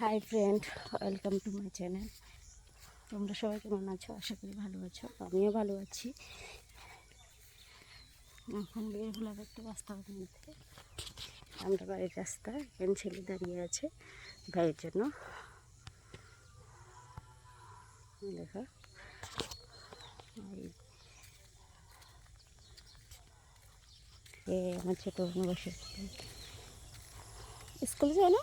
Hi friend welcome to my channel তোমরা সবাই কেমন আছো? আশা করি ভালো আছো। আমিও ভালো আছি। এখন বের হলাম একটু রাস্তার মধ্যে। আমরা বাড়ির রাস্তা এখানে ছেলে দাঁড়িয়ে আছে ভাইয়ের জন্য। দেখো। আমার ছোটো বসে স্কুলে যায় না?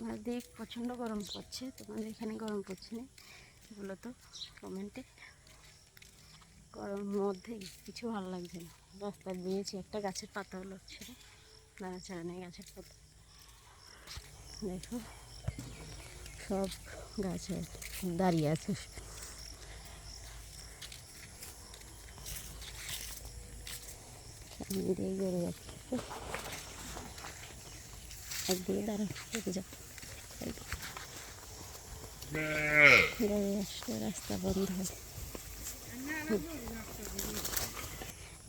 আমার দিক প্রচণ্ড গরম পড়ছে, তোমাদের এখানে গরম পড়ছে না? বলো তো কমেন্টে গরমের মধ্যে কিছু ভালো লাগছে না। রাস্তা দিয়েছি, একটা গাছের পাতাও লাগছে না নাড়াচাড়া নেই গাছের পাতা। দেখো, সব গাছে দাঁড়িয়ে আছে। দিয়ে গড়ে যাচ্ছে। একদিকে দাঁড়া দেখে যাও। গড়ে রাস্তা বন্ধ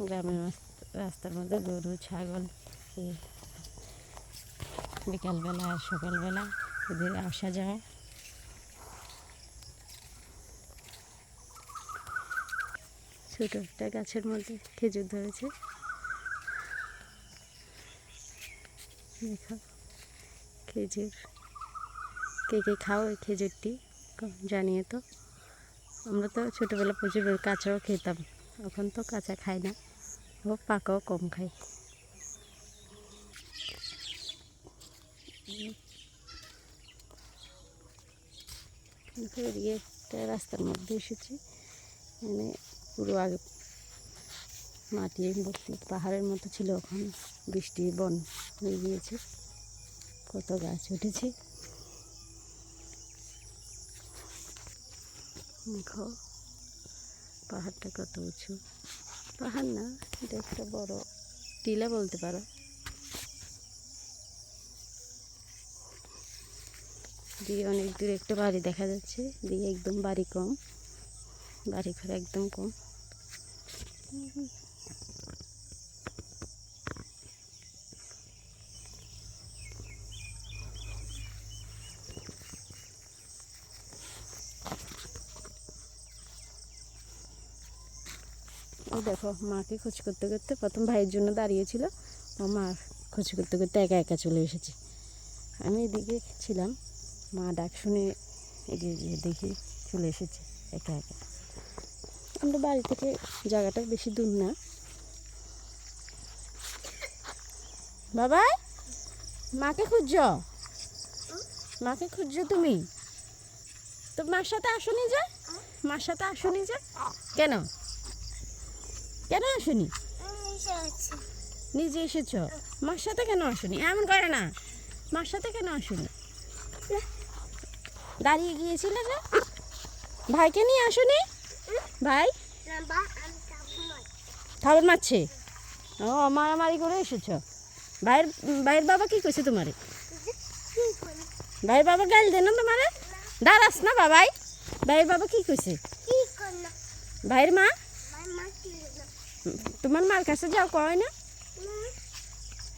গ্রামের রাস্তার মধ্যে গরু, ছাগল বিকালবেলা আর সকালবেলা এদের আসা যাওয়া। ছোট একটা গাছের মধ্যে খেজুর ধরেছে। খেজুর। কে কে খাও এই খেজুরটি জানিয়ে তো। আমরা তো ছোটোবেলা প্রচুর কাঁচাও খেতাম, এখন তো কাঁচা খাই না, ও পাকাও কম খাই। একটা রাস্তার মধ্যে এসেছি মানে পুরো আগে মাটি ভর্তি, পাহাড়ের মতো ছিল ওখানে বৃষ্টি বন হয়ে গিয়েছে, কত গাছ উঠেছে। দেখো, পাহাড়টা কত উঁচু। পাহাড় না, এটা একটা বড় টিলা বলতে পারো। দিয়ে অনেক দূরে একটা বাড়ি দেখা যাচ্ছে, দিয়ে একদম বাড়ি কম। বাড়ি ঘর একদম কম। দেখো, মাকে খোঁজ করতে করতে প্রথম ভাইয়ের জন্য দাঁড়িয়েছিল মা খোঁজ করতে করতে একা একা চলে এসেছে। আমি এদিকে ছিলাম। মা ডাক শুনে এগিয়ে গিয়ে দেখি চলে এসেছে একা একা। আমরা বাড়ি থেকে জায়গাটা বেশি দূর না। বাবা, মাকে খুঁজছ? মাকে খুঁজছো তুমি? তো মার সাথে আসনি যে? মার সাথে আসনি যে? কেন? কেন আসনি? নিজে এসেছ? মার সাথে কেন আসনি? এমন করে না। মার সাথে কেন আসনি? দাঁড়িয়ে গিয়েছিলে যে। ভাইকে নিয়ে আসনি? ভাই? খাবার মারছে? ও মারামারি করে এসেছ। ভাইয়ের ভাইয়ের বাবা কি কইছে তোমারে? ভাইয়ের বাবা গাল দেন না তোমারে? দাঁড়াস না বাবাই। ভাইয়ের বাবা কি কইছে? ভাইয়ের মা? তোমার মার কাছে যাও, কয় না?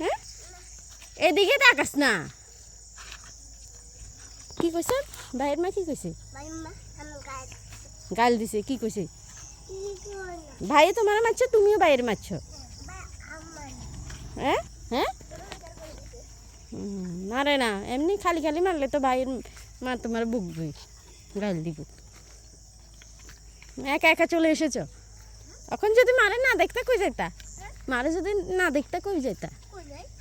হ্যাঁ? এদিকে তাকাস না। কি কইছে? ভাইয়ের মা কি কইছে? গাল দিছে, কি কইছে? ভাই তোমার মারছো, তুমিও বাইরে মারছো? হ্যাঁ? হ্যাঁ? মারে না, এমনি খালি খালি মারলে তো ভাইয়ের মা তোমার বুকবই গাল দিব। একা একা চলে এসেছ? এখন যদি মারে না দেখতে কই যাইতা? মারে যদি না দেখতে কই যাইতা?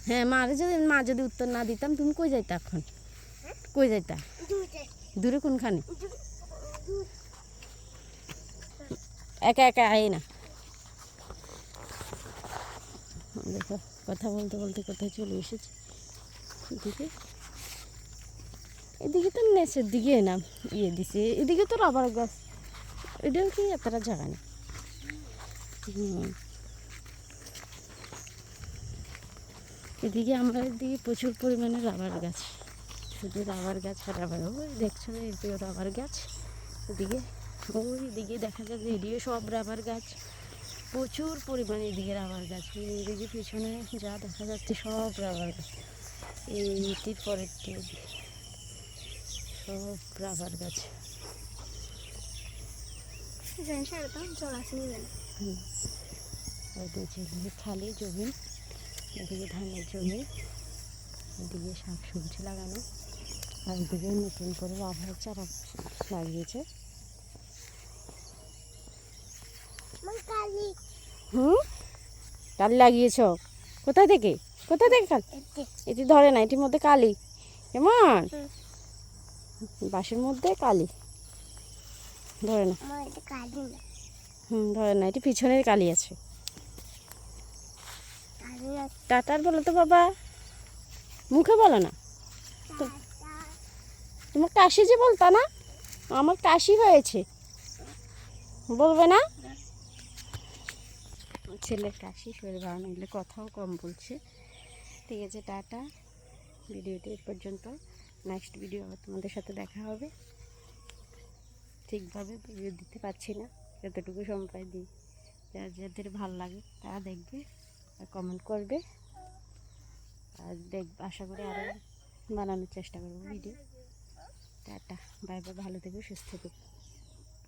হ্যাঁ মারে যদি, মা যদি উত্তর না দিতাম, তুমি কই যাইতা এখন? কই যাইতা? দূরে কোনখানে? একা একা, আয় না। দেখো, কথা বলতে বলতে কোথায় চলে এসেছে। এদিকে? এদিকে তো নেচের দিকে না ইয়ে দিছে। এদিকে তো রাবার গাছ। এটাও কি এতটা জায়গা নেই। এদিকে আমরা এদিকে প্রচুর পরিমাণে রাবার গাছ। শুধু রাবার গাছ আর রাবার ওই দেখছ না এদিকে রাবার গাছ। এদিকে, ওই দিকে দেখা যাচ্ছে এদিকে সব রাবার গাছ। প্রচুর পরিমাণে এদিকে রাবার গাছ। এদিকে পিছনে যা দেখা যাচ্ছে সব রাবার গাছ। এইটির পরের সব রাবার গাছ। জানিস জল আসেনি জানি ওদিকে খালি জমি এদিকে ধানের জমি এদিকে শাক সবজি লাগানো আর এদিকে নতুন করে আবহাওয়ার চারা লাগিয়েছে। হুম? কালি লাগিয়েছ? কোথা থেকে? কোথা থেকে কাল? এটি ধরে না এটির মধ্যে কালি। কেমন। বাঁশের মধ্যে কালি। ধরে না। হুম ধরে না, এটি পিছনের কালি আছে। না টাটার বলো তো বাবা। মুখে বলো না। তোমার কাশি যে বলতা না? আমার কাশি হয়েছে। বলবে না? ছেলের কাশি, শরীর ভালো নিলে কথাও কম বলছে। ঠিক আছে, টাটা। ভিডিওটি এ পর্যন্ত। নেক্সট ভিডিও আবার তোমাদের সাথে দেখা হবে। ঠিকভাবে ভিডিও দিতে পারছি না। যতটুকু সময় দিই। যার যাদের ভালো লাগে তারা দেখবে আর কমেন্ট করবে। আর দেখবে আশা করি আরও বানানোর চেষ্টা করব ভিডিও টাটা বাই বাই ভালো থেকে, সুস্থ থেকো।